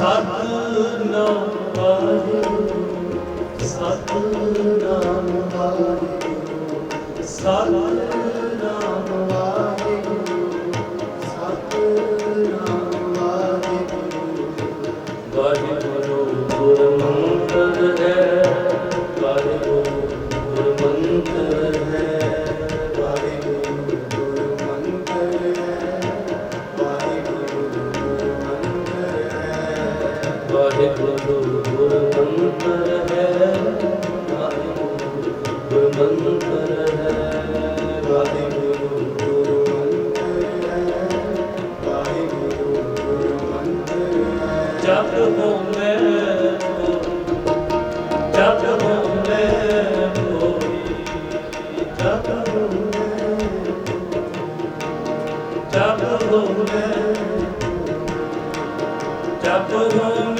ਸਤਨਾਮ ਵਾਹਿਗੁਰੂ ਸਤਨਾਮ ਵਾਹਿਗੁਰੂ ਸਤਨਾਮ ਵਾਹਿਗੁਰੂ ਗੁਰਮੰਤਰ ਹੈ ਵਾਹਿਗੁਰੂ ਜਪ ਹੋਮੈ ਜਪ ਹੋਮੈ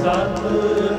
ਸਤਨਾਮ